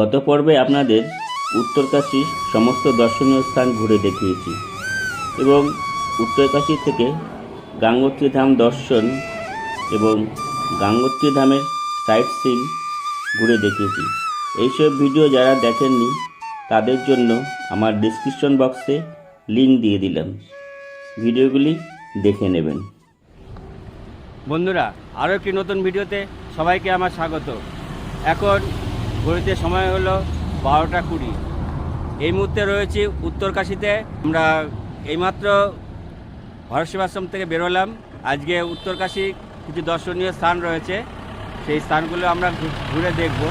গত পর্বে আপনাদের উত্তরকাশীর সমস্ত দর্শনীয় স্থান ঘুরে দেখিয়েছি এবং উত্তরকাশী থেকে গাঙ্গোত্রী ধাম দর্শন এবং গাঙ্গোত্রী ধামের সাইট সিন ঘুরে দেখিয়েছি। এইসব ভিডিও যারা দেখেননি, তাদের জন্য আমার ডিসক্রিপশন বক্সে লিঙ্ক দিয়ে দিলাম। ভিডিওগুলি দেখে নেবেন। বন্ধুরা, আরও একটি নতুন ভিডিওতে সবাইকে আমার স্বাগত। এখন ঘড়িতে সময় হলো বারোটা কুড়ি। এই মুহূর্তে রয়েছি উত্তরকাশীতে। আমরা এইমাত্র ভারত সেবাশ্রম থেকে বেরোলাম। আজকে উত্তরকাশী কিছু দর্শনীয় স্থান রয়েছে। সেই স্থানগুলো আমরা ঘুরে দেখব।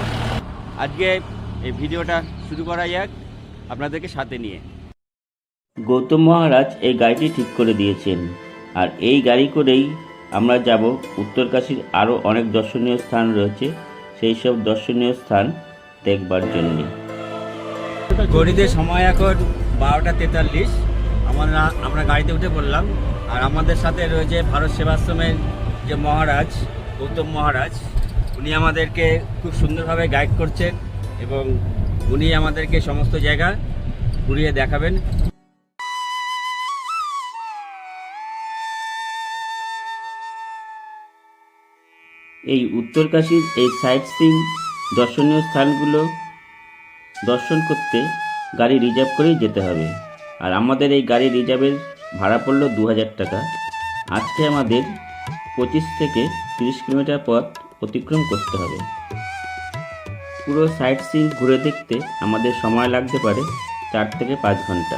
আজকে এই ভিডিওটা শুরু করা যাক আপনাদেরকে সাথে নিয়ে। গৌতম মহারাজ এই গাড়িটি ঠিক করে দিয়েছেন। আর এই গাড়ি করেই আমরা যাব উত্তরকাশীর আরও অনেক দর্শনীয় স্থান রয়েছে। সেই সব দর্শনীয় স্থান দেখবার জন্যে। ঘড়িতে সময় এখন বারোটা তেতাল্লিশ। আমরা আমরা গাড়িতে উঠে পড়লাম। আর আমাদের সাথে রয়েছে ভারত সেবাশ্রমের যে মহারাজ, গৌতম মহারাজ, উনি আমাদেরকে খুব সুন্দরভাবে গাইড করছেন এবং উনি আমাদেরকে সমস্ত জায়গা ঘুরিয়ে দেখাবেন। এই উত্তরকাশীর এই সাইট সিন দর্শনীয় স্থানগুলো দর্শন করতে গাড়ি রিজার্ভ করেই যেতে হবে। আর আমাদের এই গাড়ি রিজার্ভের ভাড়া পড়ল দু হাজার টাকা। আজকে আমাদের পঁচিশ থেকে তিরিশ কিলোমিটার পথ অতিক্রম করতে হবে। পুরো সাইট সিন ঘুরে দেখতে আমাদের সময় লাগতে পারে চার থেকে পাঁচ ঘণ্টা।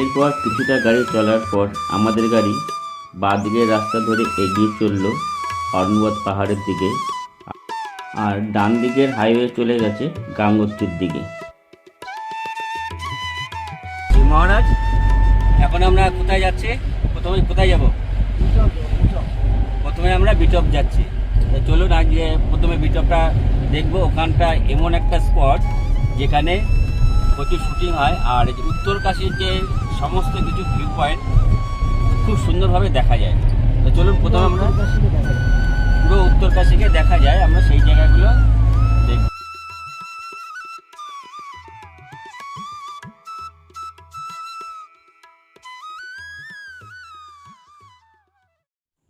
এরপর কিছুটা গাড়ি চলার পর আমাদের গাড়ি বাঁ দিকের রাস্তা ধরে এগিয়ে চলল অর্ণবত পাহাড়ের দিকে। আর ডান দিকের হাইওয়ে চলে গেছে গাঙ্গোত্রীর দিকে। মহারাজ, এখন আমরা কোথায় যাচ্ছি? প্রথমে কোথায় যাব? প্রথমে আমরা বিটপ যাচ্ছি। চলুন আজকে প্রথমে বিটপটা দেখব। ওখানটা এমন একটা স্পট যেখানে প্রচুর শুটিং হয়। আর উত্তরকাশীর যে সমস্ত কিছু ভিউ পয়েন্ট খুব সুন্দরভাবে দেখা যায়। তো চলুন প্রথমে আমরা পুরো উত্তরকাশীকে দেখা যায়, আমরা সেই জায়গাগুলো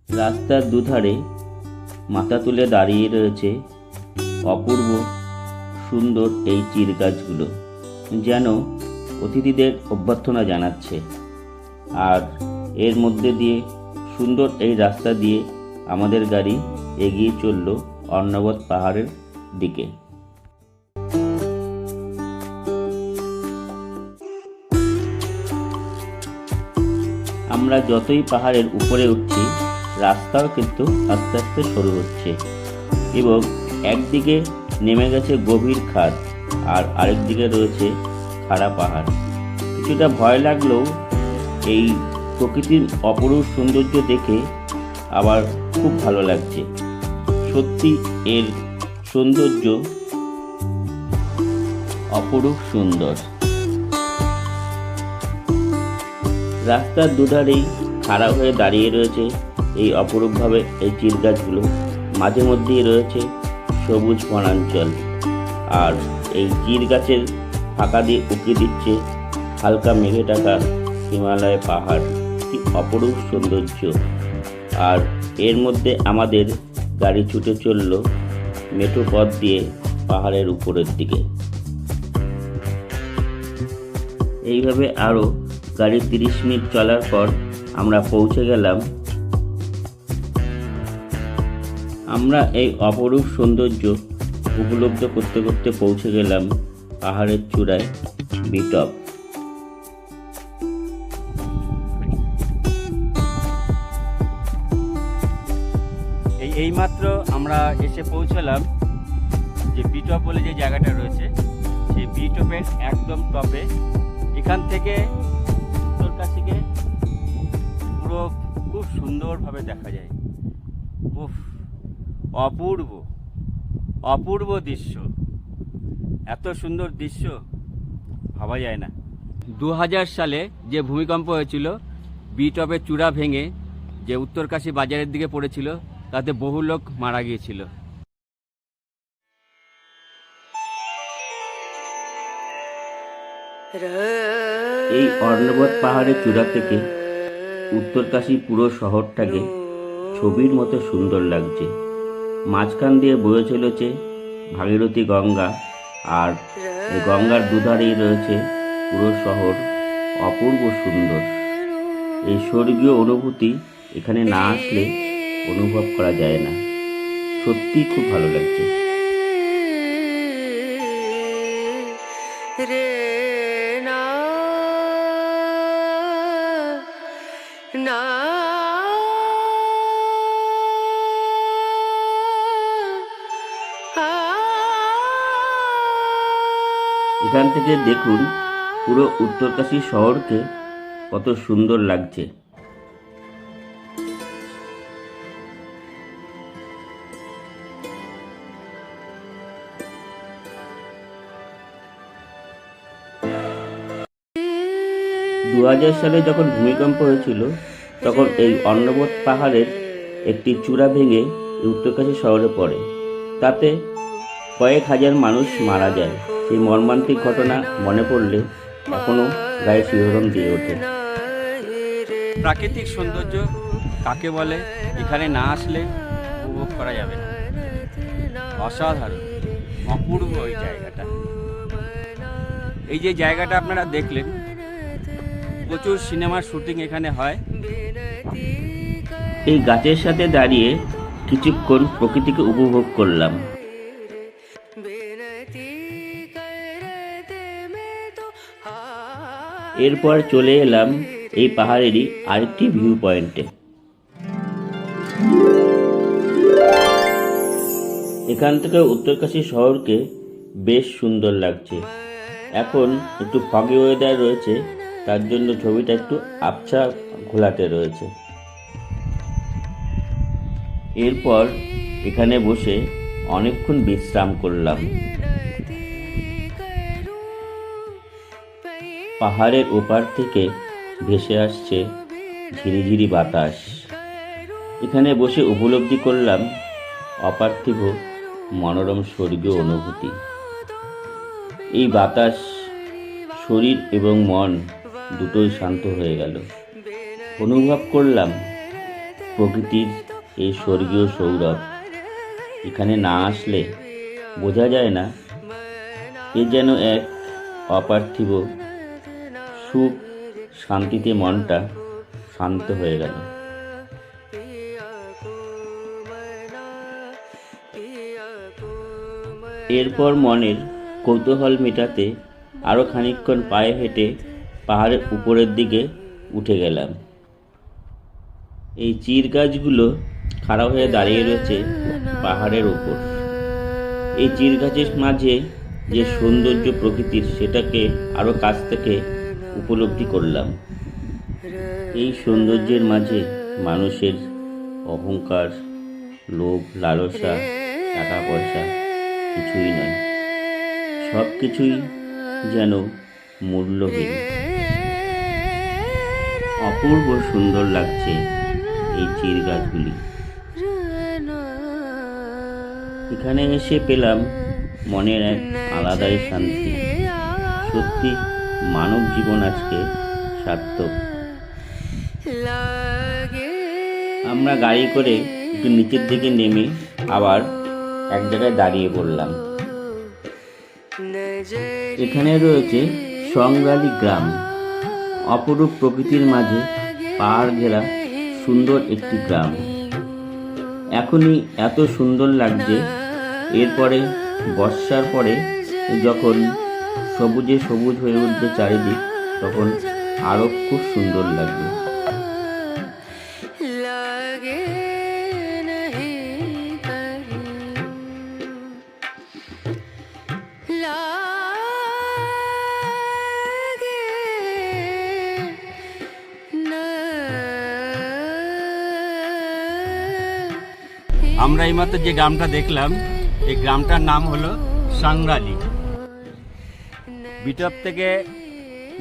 রাস্তার দুধারে মাথা তুলে দাঁড়িয়ে রয়েছে অপূর্ব সুন্দর এই চির গাছগুলো যেন অতিথিদের অভ্যর্থনা জানাচ্ছে। আর এর মধ্যে দিয়ে সুন্দর এই রাস্তা দিয়ে আমাদের গাড়ি এগিয়ে চলল অর্ণবত পাহাড়ের দিকে। আমরা যতই পাহাড়ের উপরে উঠছি, রাস্তাও কিন্তু আস্তে আস্তে সরু হচ্ছে এবং একদিকে নেমে গেছে গভীর খাদ, আর আরেকদিকে রয়েছে খাড়া পাহাড়। কিছুটা ভয় লাগলেও এই প্রকৃতির অপরূপ সৌন্দর্য দেখে আবার খুব ভালো লাগছে। সত্যি এর সৌন্দর্য অপরূপ সুন্দর। রাস্তার দুধারেই খাড়া হয়ে দাঁড়িয়ে রয়েছে এই অপরূপভাবে এই চিল গাছগুলো মাঝে মধ্যেই রয়েছে সবুজ বনাঞ্চল। আর এই চির গাছের ফাঁকা দিয়ে উঁকি দিচ্ছে হালকা মেঘে ঢাকা হিমালয় পাহাড়। কি অপরূপ সৌন্দর্য। আর এর মধ্যে আমাদের গাড়ি ছুটে চলল মেঠো পথ দিয়ে পাহাড়ের উপরের দিকে। এইভাবে আরও গাড়ি তিরিশ মিনিট চলার পর আমরা পৌঁছে গেলাম। আমরা এই অপরূপ সৌন্দর্য উপলব্ধ করতে করতে পৌঁছে গেলাম পাহাড়ের চূড়ায় বিটপ এই এইমাত্র আমরা এসে পৌঁছলাম যে বিটপ বলে যে জায়গাটা রয়েছে, সেই বিটপের একদম টপে এখান থেকে উত্তরকাশীকে পুরো খুব সুন্দরভাবে দেখা যায়। উফ, অপূর্ব অপূর্ব দৃশ্য। এত সুন্দর দৃশ্য ভাবা যায় না। দু হাজার সালে যে ভূমিকম্প হয়েছিল বিটপের চূড়া ভেঙে যে উত্তরকাশী বাজারের দিকে পড়েছিল তাতে বহু লোক মারা গিয়েছিল। এই অর্ণবত পাহাড়ের চূড়া থেকে উত্তরকাশী পুরো শহরটাকে ছবির মতো সুন্দর লাগছে। মাঝখান দিয়ে বয়ে চলেছে ভাগীরথী গঙ্গা। আর গঙ্গার দুধারেই রয়েছে পুরো শহর অপূর্ব সুন্দর। এই স্বর্গীয় অনুভূতি এখানে না আসলে অনুভব করা যায় না। সত্যি খুব ভালো লাগছে। থেকে দেখুন পুরো উত্তরকাশী শহরকে কত সুন্দর লাগছে। দু হাজার সালে যখন ভূমিকম্প হয়েছিল, তখন এই অন্নবোধ পাহাড়ের একটি চূড়া ভেঙে উত্তরকাশী শহরে পড়ে। তাতে কয়েক হাজার মানুষ মারা যায়। সেই মর্মান্তিক ঘটনা মনে পড়লে এখনও গায়ে শিহরণ দিয়ে ওঠে। প্রাকৃতিক সৌন্দর্য কাকে বলে এখানে না আসলে উপভোগ করা যাবে না। অসাধারণ অপূর্ব ওই জায়গাটা। এই যে জায়গাটা আপনারা দেখলেন প্রচুর সিনেমার শুটিং এখানে হয়। এই গাছের সাথে দাঁড়িয়ে কিছুক্ষণ প্রকৃতিকে উপভোগ করলাম। এরপর চলে এলাম এই পাহাড়েরই আরেকটি ভিউ পয়েন্টে এখান থেকে উত্তরকাশী শহরকে বেশ সুন্দর লাগছে। এখন একটু ফগি ওয়েদার রয়েছে, তার জন্য ছবিটা একটু আবছা ঘোলাটে রয়েছে। এরপর এখানে বসে অনেকক্ষণ বিশ্রাম করলাম। পাহাড়ের ওপার থেকে ভেসে আসছে ঝিরিঝিরি বাতাস। এখানে বসে উপলব্ধি করলাম অপার্থিব মনোরম স্বর্গীয় অনুভূতি। এই বাতাস, শরীর এবং মন দুটোই শান্ত হয়ে গেল। অনুভব করলাম প্রকৃতির এই স্বর্গীয় সৌরভ। এখানে না আসলে বোঝা যায় না, এ যেন এক অপার্থিব সুখ শান্তিতে মনটা শান্ত হয়ে গেল। এরপর মনের কৌতূহল মেটাতে আরও খানিকক্ষণ পায়ে হেঁটে পাহাড়ের উপরের দিকে উঠে গেলাম। এই চির গাছগুলো খাড়া হয়ে দাঁড়িয়ে রয়েছে পাহাড়ের উপর। এই চির গাছের মাঝে যে সৌন্দর্য প্রকৃতির, সেটাকে আরও কাছ থেকে উপলব্ধি করলাম। এই সৌন্দর্যের মাঝে মানুষের অহংকার, লোভ, লালসা টাকা পয়সা কিছুই নয়। সব কিছুই যেন মূল্যহীন। অপূর্ব সুন্দর লাগছে এই চির গাছগুলি। এখানে এসে পেলাম মনের এক আলাদাই শান্তি। সত্যি মানব জীবন আজকে সার্থক। আমরা গাড়ি করে একটু নিচের দিকে নেমে আবার এক জায়গায় দাঁড়িয়ে পড়লাম। এখানে রয়েছে সংগ্রালী গ্রাম। অপরূপ প্রকৃতির মাঝে পাহাড় ঘেরা সুন্দর একটি গ্রাম। এখনই এত সুন্দর লাগছে। এরপরে, বর্ষার পরে যখন সবুজে সবুজ হয়ে উঠবে চারিদিক তখন আরও খুব সুন্দর লাগবে। আমরা এইমাত্র যে গ্রামটা দেখলাম এই গ্রামটার নাম হলো সাংরালি। বিটপ থেকে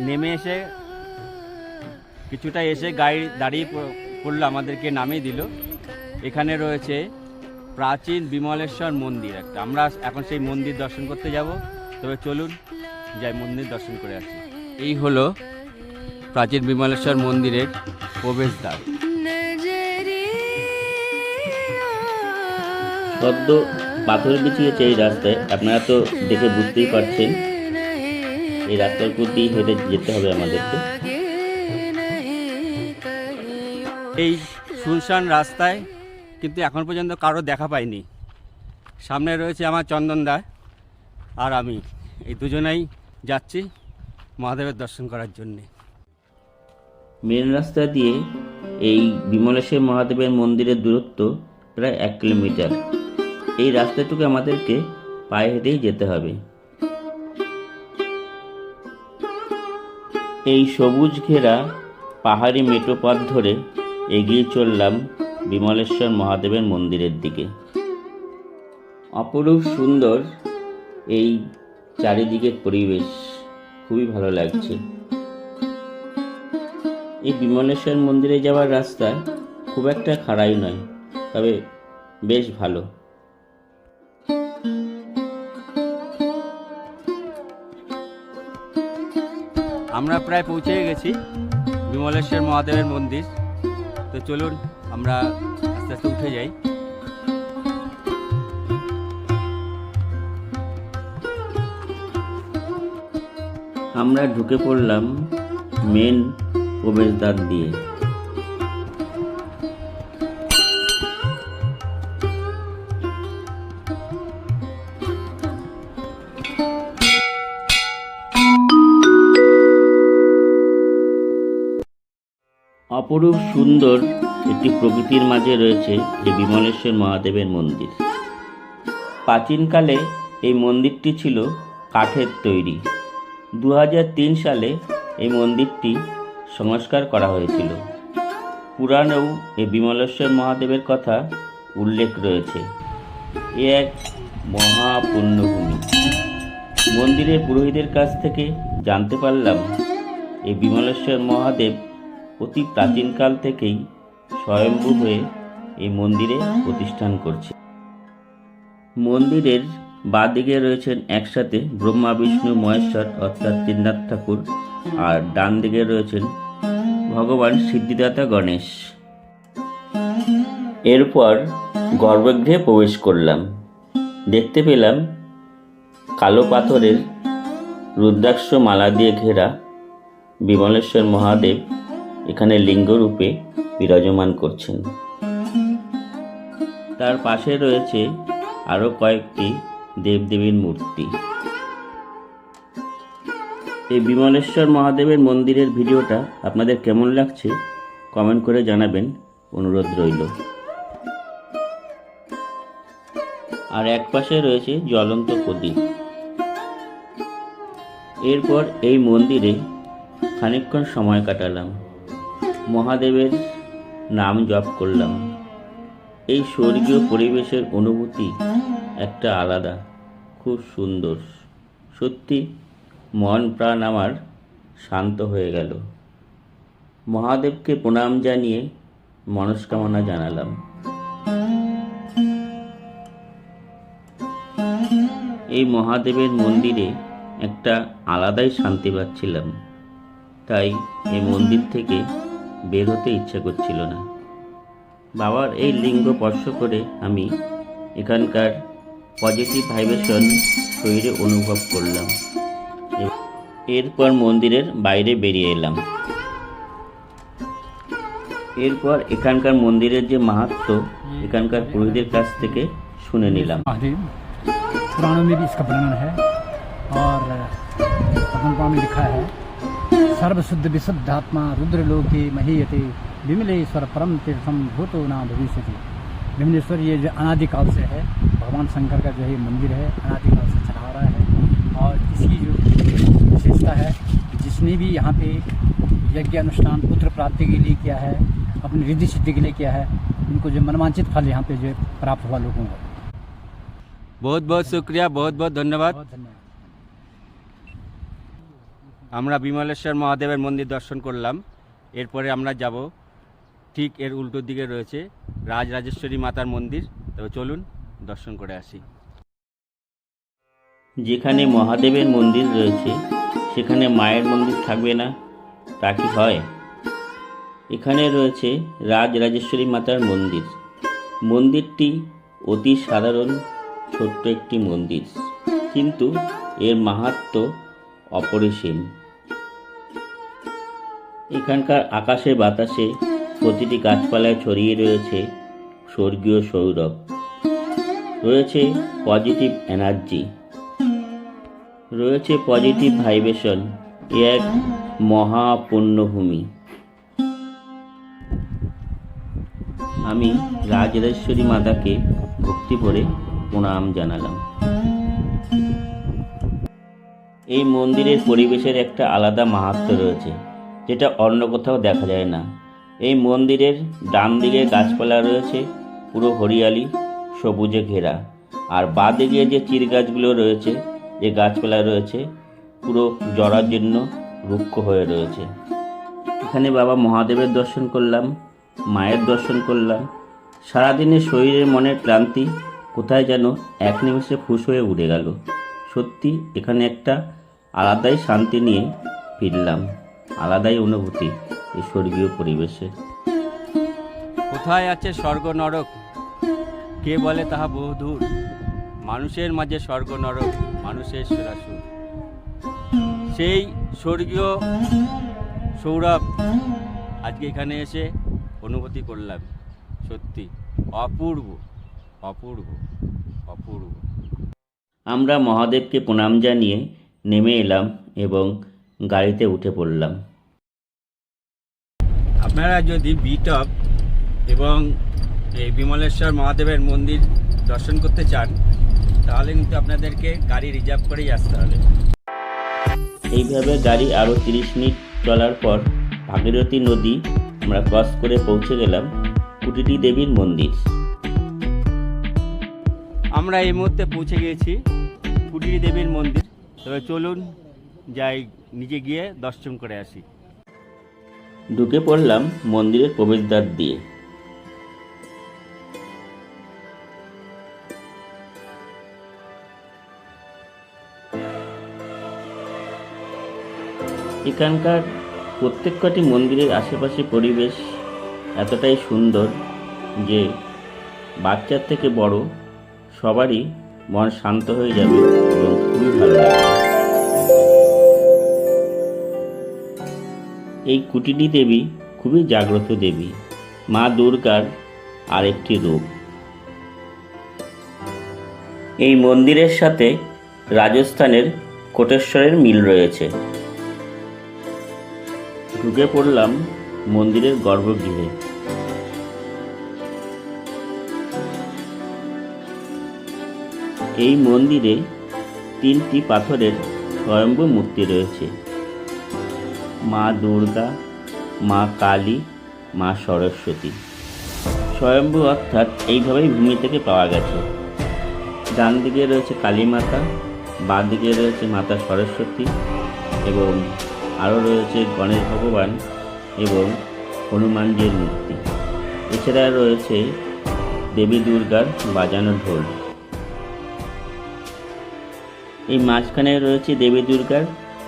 নেমে এসে কিছুটা এসে গাড়ি দাঁড়িয়ে পড়ল, আমাদেরকে নামিয়ে দিল। এখানে রয়েছে প্রাচীন বিমলেশ্বর মন্দির একটা। আমরা এখন সেই মন্দির দর্শন করতে যাব। তবে চলুন যাই মন্দির দর্শন করে আসি। এই হলো প্রাচীন বিমলেশ্বর মন্দিরের প্রবেশদ্বার। সদ্য পাথর বিছিয়েছে এই রাস্তায়। আপনারা তো দেখে বুঝতেই পারছেন এই রাস্তার প্রতি হেঁটে যেতে হবে আমাদেরকে। এই শুনশান রাস্তায় কিন্তু এখন পর্যন্ত কারও দেখা পাইনি। সামনে রয়েছে আমার চন্দনদা আর আমি। এই দুজনেই যাচ্ছি মহাদেবের দর্শন করার জন্যে। মেন রাস্তা দিয়ে এই বিমলেশ্বর মহাদেবের মন্দিরের দূরত্ব প্রায় এক কিলোমিটার। এই রাস্তাটুকু আমাদেরকে পায়ে হেঁটেই যেতে হবে। এই সবুজ ঘেরা পাহাড়ি মেটো পথ ধরে এগিয়ে চললাম বিমলেশ্বর মহাদেবের মন্দিরের দিকে। অপরূপ সুন্দর এই চারিদিকের পরিবেশ খুবই ভালো লাগছে। এই বিমলেশ্বর মন্দিরে যাওয়ার রাস্তা খুব একটা খাড়াই নয়, তবে বেশ ভালো। আমরা প্রায় পৌঁছে গেছি বিমলেশ্বর মহাদেবের মন্দির। তো চলুন, আমরা আস্তে আস্তে উঠে যাই। আমরা ঢুকে পড়লাম মেন প্রবেশদ্বার দিয়ে। অপরূপ সুন্দর একটি প্রকৃতির মাঝে রয়েছে এই বিমলেশ্বর মহাদেবের মন্দির। প্রাচীনকালে এই মন্দিরটি ছিল কাঠের তৈরি। দু হাজার তিন সালে এই মন্দিরটি সংস্কার করা হয়েছিল। পুরাণেও এই বিমলেশ্বর মহাদেবের কথা উল্লেখ রয়েছে। এ এক মহাপুণ্যভূমি। মন্দিরের পুরোহিতের কাছ থেকে জানতে পারলাম এই বিমলেশ্বর মহাদেব অতি প্রাচীনকাল থেকেই স্বয়ম্ভু হয়ে এই মন্দিরে প্রতিষ্ঠান করছে। মন্দিরের বাঁদিকে রয়েছেন একসাথে ব্রহ্মা, বিষ্ণু, মহেশ্বর অর্থাৎ তিননাথ ঠাকুর আর ডান দিকে রয়েছেন ভগবান সিদ্ধিদাতা গণেশ। এরপর গর্ভগৃহে প্রবেশ করলাম। দেখতে পেলাম কালো পাথরের রুদ্রাক্ষ মালা দিয়ে ঘেরা বিমলেশ্বর মহাদেব এখানে লিঙ্গরূপে বিরাজমান করছেন। তার পাশে রয়েছে আরও কয়েকটি দেবদেবীর মূর্তি। এই বিমলেশ্বর মহাদেবের মন্দিরের ভিডিওটা আপনাদের কেমন লাগছে কমেন্ট করে জানাবেন, অনুরোধ রইল। আর এক পাশে রয়েছে জ্বলন্ত প্রদীপ। এরপর এই মন্দিরে খানিকক্ষণ সময় কাটালাম। মহাদেবের নাম জপ করলাম। এই স্বর্গীয় পরিবেশের অনুভূতি একটা আলাদা, খুব সুন্দর। সত্যি মন প্রাণ আমার শান্ত হয়ে গেল। মহাদেবকে প্রণাম জানিয়ে মনস্কামনা জানালাম। এই মহাদেবের মন্দিরে একটা আলাদাই শান্তি পাচ্ছিলাম। তাই এই মন্দির থেকে বের হতে ইচ্ছা করছিল না বাবার এই লিঙ্গ স্পর্শ করে আমি এখানকার পজিটিভ ভাইব্রেশন শরীরে অনুভব করলাম এ- এরপর মন্দিরের বাইরে বেরিয়ে এলাম এরপর এখানকার মন্দিরের যে মাহাত্ম এখানকার পুরোহিতের কাছ থেকে শুনে নিলাম महादेव पुराणों में भी इसका वर्णन है और पद्मपुराण में लिखा है सर्वशुद्ध विशुद्धात्मा रुद्रलोके महीयते विमलेश्वर परम तीर्थम भूतो ना भविष्य विमलेश्वर ये जो अनादिकाल से है भगवान शंकर का जो है मंदिर है अनादिकाल से चला रहा है। और इसकी जो विशेषता है जिसने भी यहाँ पे यज्ञ अनुष्ठान पुत्र प्राप्ति के लिए किया है अपनी रिद्धि सिद्धि के लिए किया है उनको जो मनवांचित फल यहाँ पे जो प्राप्त हुआ लोगों को। बहुत बहुत शुक्रिया बहुत बहुत धन्यवाद। बहुत धन्यवाद। আমরা বিমলেশ্বর মহাদেবের মন্দির দর্শন করলাম। এরপরে আমরা যাব ঠিক এর উল্টো দিকে রয়েছে রাজরাজেশ্বরী মাতার মন্দির। তবে চলুন দর্শন করে আসি। যেখানে মহাদেবের মন্দির রয়েছে, সেখানে মায়ের মন্দির থাকবে না, তা কি হয়? এখানে রয়েছে রাজরাজেশ্বরী মাতার মন্দির। মন্দিরটি অতি সাধারণ, ছোট্ট একটি মন্দির। কিন্তু এর মাহাত্ম্য অপরিসীম। এখানকার আকাশে বাতাসে প্রতিটি গাছপালায় ছড়িয়ে রয়েছে স্বর্গীয় সৌরভ। রয়েছে পজিটিভ এনার্জি রয়েছে পজিটিভ ভাইব্রেশন এ এক মহা পুণ্যভূমি আমি রাজরাজেশ্বরী মাতাকে ভক্তি করে প্রণাম জানালাম। এই মন্দিরের পরিবেশের একটা আলাদা মাহাত্ম্য রয়েছে। যেটা অন্য কোথাও দেখা যায় না। এই মন্দিরের ডান দিকে গাছপালা রয়েছে, পুরো হরিয়ালি, সবুজে ঘেরা। আর বাঁ দিকে যে চির গাছগুলো রয়েছে, যে গাছপালা রয়েছে, পুরো জরাজীর্ণ, রুক্ষ হয়ে রয়েছে। এখানে বাবা মহাদেবের দর্শন করলাম, মায়ের দর্শন করলাম। সারাদিনে শরীরের মনের ক্লান্তি, কোথায় যেন এক নিমেষে ফুস হয়ে উড়ে গেল। সত্যি এখানে একটা আলাদাই শান্তি নিয়ে ফিরলাম। আলাদাই অনুভূতি এই স্বর্গীয় পরিবেশে। কোথায় আছে স্বর্গ নরক? কে বলে তাহা বহুদূর? মানুষের মাঝে স্বর্গ নরক মানুষের সুরাসুর। সেই স্বর্গীয় সৌরভ আজকে এখানে এসে অনুভূতি করলাম। সত্যি অপূর্ব অপূর্ব অপূর্ব। আমরা মহাদেবকে প্রণাম জানিয়ে নেমে এলাম এবং গাড়িতে উঠে পড়লাম। আপনারা যদি বিটপ এবং এই বিমলেশ্বর মহাদেবের মন্দির দর্শন করতে চান তাহলে কিন্তু আপনাদেরকে গাড়ি রিজার্ভ করেই আসতে হবে। এইভাবে গাড়ি আরও তিরিশ মিনিট চলার পর ভাগীরথী নদী আমরা ক্রস করে পৌঁছে গেলাম কুটিটি দেবীর মন্দির। আমরা এই মুহূর্তে পৌঁছে গিয়েছি কুটিরি দেবীর মন্দির। তবে চলুন যাই নিজে গিয়ে দর্শন করে আসি। ঢুকে পড়লাম মন্দিরের প্রবেশদ্বার দিয়ে। এখানকার প্রত্যেক কটি মন্দিরের আশেপাশে পরিবেশ এতটাই সুন্দর যে বাচ্চার থেকে বড় সবারই মন শান্ত হয়ে যাবে এবং খুবই ভালো লাগবে। এই কুটিটি দেবী খুবই জাগ্রত দেবী, মা দুর্গার আরেকটি রূপ। এই মন্দিরের সাথে রাজস্থানের কোটেশ্বরের মিল রয়েছে। ঢুকে পড়লাম মন্দিরের গর্ভগৃহে। এই মন্দিরে তিনটি পাথরের স্বয়ম্ভু মূর্তি রয়েছে। মা দুর্গা, মা কালী, মা সরস্বতী। স্বয়ম্ভু অর্থাৎ এইভাবেই ভূমি থেকে পাওয়া গেছে। ডান দিকে রয়েছে কালী মাতা, বাঁ দিকে রয়েছে মাতা সরস্বতী এবং আরও রয়েছে গণেশ ভগবান এবং হনুমানজির মূর্তি। এছাড়া রয়েছে দেবী দুর্গার বাজানো ঢোল। এই মাঝখানে রয়েছে দেবী দুর্গার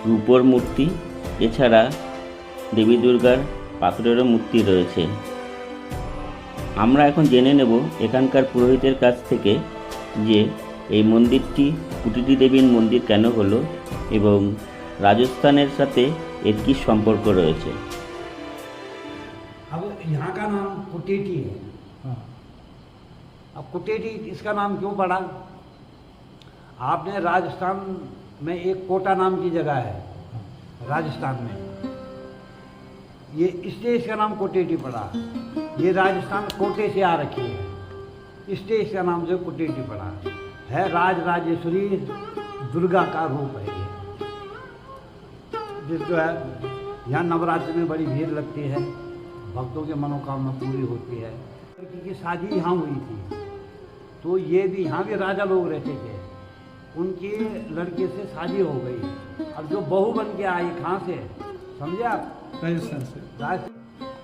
রূপোর মূর্তি এছাড়া দেবী দুর্গার পাথরেরও মূর্তি রয়েছে আমরা এখন জেনে নেব এখানকার পুরোহিতের কাছ থেকে যে এই মন্দিরটি কুটিটি দেবীর মন্দির কেন হলো এবং রাজস্থানের সাথে এর কী সম্পর্ক রয়েছে अब यहाँ का नाम कुटेटी है हाँ, अब कुटेटी इसका नाम क्यों पड़ा आपने राजस्थान में एक कोटा नाम की जगह है राजस्थान में। ये इसलिए इसका नाम कोटेटी पड़ा। ये राजस्थान कोटे से आ रखी है। इसलिए इसका नाम जो कुटेटी पड़ा। है राज राजेश्वरी दुर्गा का रूप है ये। जिस जो है, यहाँ नवरात्रि में बड़ी भीड़ लगती है। भक्तों की मनोकामना पूरी होती है। शादी यहाँ हुई थी। तो ये भी, यहाँ भी राजा लोग रहते थे। उनके लड़के से शादी हो गई। अब जो बहू बन के आई कहाँ से? समझे आप? राजस्थान से।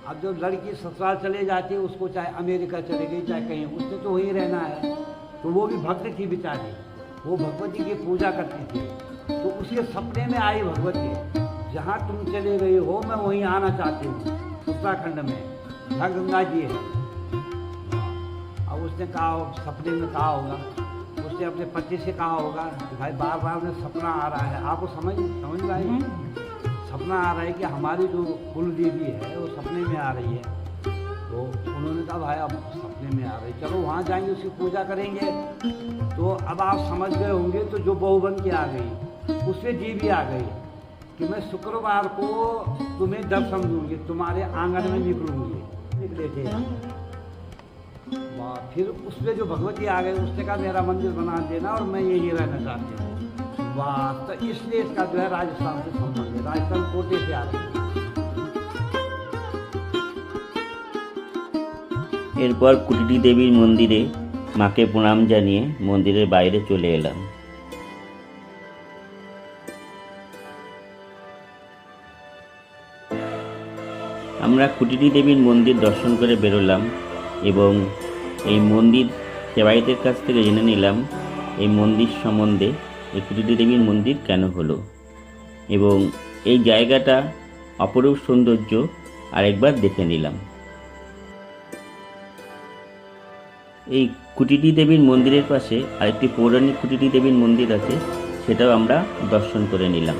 अब जो लड़की ससुराल चले जाती है उसको चाहे अमेरिका चले गई चाहे कहीं उसने तो वहीं रहना है। तो वो भी भक्त थी बेचारी। वो भगवती की पूजा करती थी। तो उसके सपने में आई भगवती जहाँ तुम चले गए हो मैं वहीं आना चाहती हूँ। उत्तराखंड में। जहाँ गंगा जी है। अब उसने कहा सपने में कहा होगा। उसने अपने पति से कहा होगा कि भाई बार बार में सपना आ रहा है। आपको समझ समझ में आई सपना आ रहा है कि हमारी जो कुल देवी है वो सपने में आ रही है। तो उन्होंने कहा भाई अब सपने में आ रही है। चलो वहाँ जाएँगे उसकी पूजा करेंगे। तो अब आप समझ गए होंगे तो जो बहू बन के आ गई उसमें देवी आ गई कि मैं शुक्रवार को तुम्हें दर्शन दूँगी तुम्हारे आँगन में निकलूँगी। निकले थे। वाह, फिर उसमें जो भगवती आ गई उसने कहा मेरा मंदिर बना देना और मैं यही रहना चाहती हूँ वाह तो इसलिए इसका जो है राजस्थान से संबंध है राजस्थान कोटे से आ रही है এরপর কুটিটি দেবীর মন্দিরে মাকে প্রণাম জানিয়ে মন্দিরের বাইরে চলে এলাম আমরা কুটিটি দেবীর মন্দির দর্শন করে বেরোলাম এবং এই মন্দির সেবায়তের কাছ থেকে জেনে নিলাম, এই মন্দির সম্বন্ধে এই কুটিটি দেবীর মন্দির কেন হলো? এবং এই জায়গাটা অপরূপ সৌন্দর্য আরেকবার দেখে নিলাম। এই কুটিটি দেবীর মন্দিরের পাশে আরেকটি পৌরাণিক কুটিটি দেবীর মন্দির আছে, সেটাও আমরা দর্শন করে নিলাম।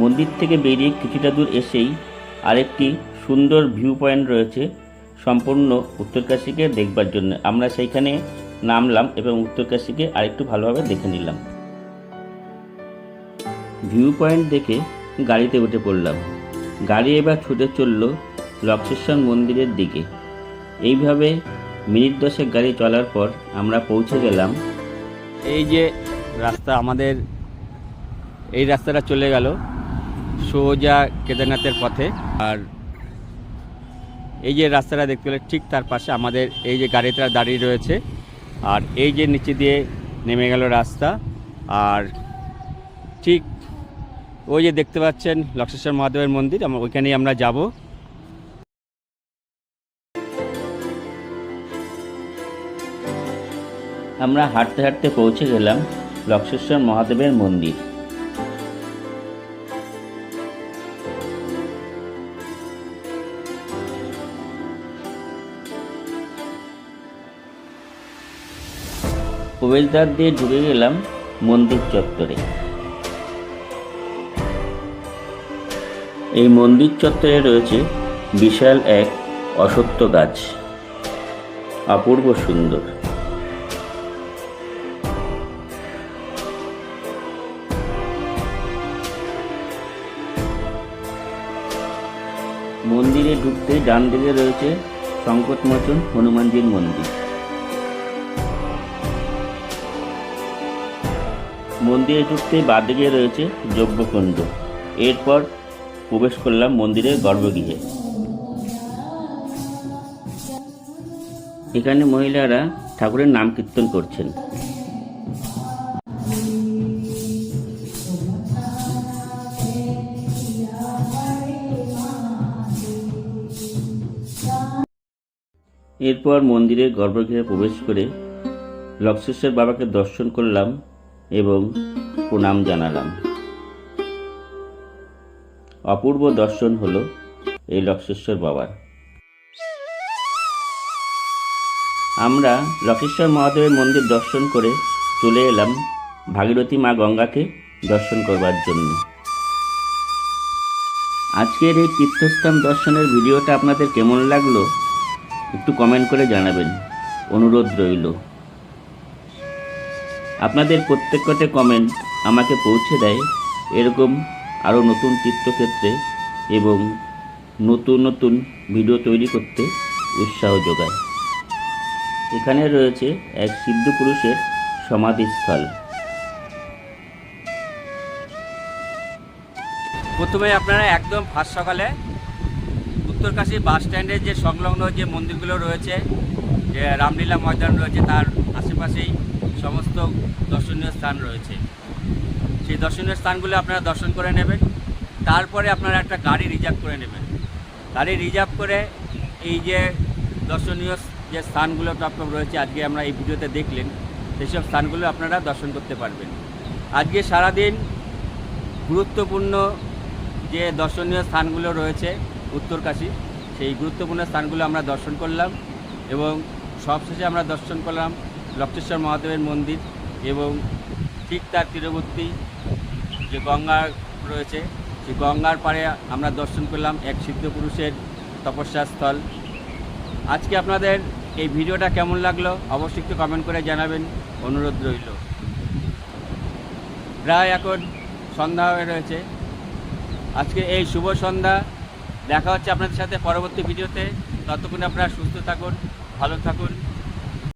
মন্দির থেকে বেরিয়ে কিছুটা দূর এসেই আরেকটি সুন্দর ভিউ পয়েন্ট রয়েছে, সম্পূর্ণ উত্তরকাশীকে দেখবার জন্য। আমরা সেইখানে নামলাম এবং উত্তরকাশীকে আরেকটু ভালোভাবে দেখে নিলাম। ভিউ পয়েন্ট দেখে গাড়িতে উঠে পড়লাম। গাড়ি এবার ছুটে চলল লক্ষেশ্বর মন্দিরের দিকে। এইভাবে মিনিট দশেক গাড়ি চলার পর আমরা পৌঁছে গেলাম। এই যে রাস্তা আমাদের, এই রাস্তাটা চলে গেল সোজা কেদারনাথের পথে। আর এই যে রাস্তাটা দেখতে পেলে ঠিক তার পাশে আমাদের এই যে গাড়িটা দাঁড়িয়ে রয়েছে। আর এই যে নিচে দিয়ে নেমে গেল রাস্তা। আর ঠিক ওই যে দেখতে পাচ্ছেন লক্ষেশ্বর মহাদেবের মন্দির। আমরা ওইখানেই আমরা যাব। আমরা হাঁটতে হাঁটতে পৌঁছে গেলাম লক্ষেশ্বর মহাদেবের মন্দির। প্রবেশদ্বার দিয়ে ঢুকে গেলাম মন্দির চত্বরে। এই মন্দির চত্বরে রয়েছে বিশাল এক অসত্য গাছ, অপূর্ব সুন্দর। মন্দিরে ঢুকতে ডান দিকে রয়েছে সংকটমোচন হনুমানজির মন্দির। মন্দিরে ঢুকতে বাঁদিকে রয়েছে যজ্ঞকুণ্ড। এরপর প্রবেশ করলাম মন্দিরের গর্ভগৃহে। এখানে মহিলারা ঠাকুরের নাম কীর্তন করছেন। এরপর মন্দিরের গর্ভগৃহে প্রবেশ করে লক্ষেশ্বর বাবাকে দর্শন করলাম। এবং প্রণাম জানালাম। অপূর্ব দর্শন হল এই লক্ষেশ্বর বাবার। আমরা লক্ষেশ্বর মহাদেবের মন্দির দর্শন করে চলে এলাম ভাগীরথী মা গঙ্গাকে দর্শন করবার জন্য। আজকের এই তীর্থস্থান দর্শনের ভিডিওটা আপনাদের কেমন লাগল একটু কমেন্ট করে জানাবেন। অনুরোধ রইল। আপনাদের প্রত্যেকটা কমেন্ট আমাকে পৌঁছে দেয়। এরকম আরও নতুন তীর্থক্ষেত্রে এবং নতুন নতুন ভিডিও তৈরি করতে উৎসাহ যোগায়। এখানে রয়েছে এক সিদ্ধ পুরুষের সমাধিস্থল। প্রথমে আপনারা একদম ফার্স্ট সকালে উত্তরকাশী বাস স্ট্যান্ডের যে সংলগ্ন যে মন্দিরগুলো রয়েছে, যে রামলীলা ময়দান রয়েছে, তার আশেপাশেই সমস্ত দর্শনীয় স্থান রয়েছে। সেই দর্শনীয় স্থানগুলো আপনারা দর্শন করে নেবেন। তারপরে আপনারা একটা গাড়ি রিজার্ভ করে নেবেন। গাড়ি রিজার্ভ করে এই যে দর্শনীয় যে স্থানগুলো টপ রয়েছে, আজকে আমরা এই ভিডিওতে দেখলেন, সেসব স্থানগুলো আপনারা দর্শন করতে পারবেন। আজকে সারাদিন গুরুত্বপূর্ণ যে দর্শনীয় স্থানগুলো রয়েছে উত্তরকাশী, সেই গুরুত্বপূর্ণ স্থানগুলো আমরা দর্শন করলাম এবং সবশেষে আমরা দর্শন করলাম লক্ষেশ্বর মহাদেবের মন্দির এবং ঠিক তার তীরবর্তী যে গঙ্গা রয়েছে, সেই গঙ্গার পাড়ে আমরা দর্শন করলাম এক সিদ্ধ পুরুষের তপস্যা স্থল। আজকে আপনাদের এই ভিডিওটা কেমন লাগল অবশ্যই একটু কমেন্ট করে জানাবেন। অনুরোধ রইল। প্রায় এখন সন্ধ্যা হয়ে রয়েছে। আজকে এই শুভ সন্ধ্যা। দেখা হচ্ছে আপনাদের সাথে পরবর্তী ভিডিওতে। ততক্ষণ আপনারা সুস্থ থাকুন, ভালো থাকুন।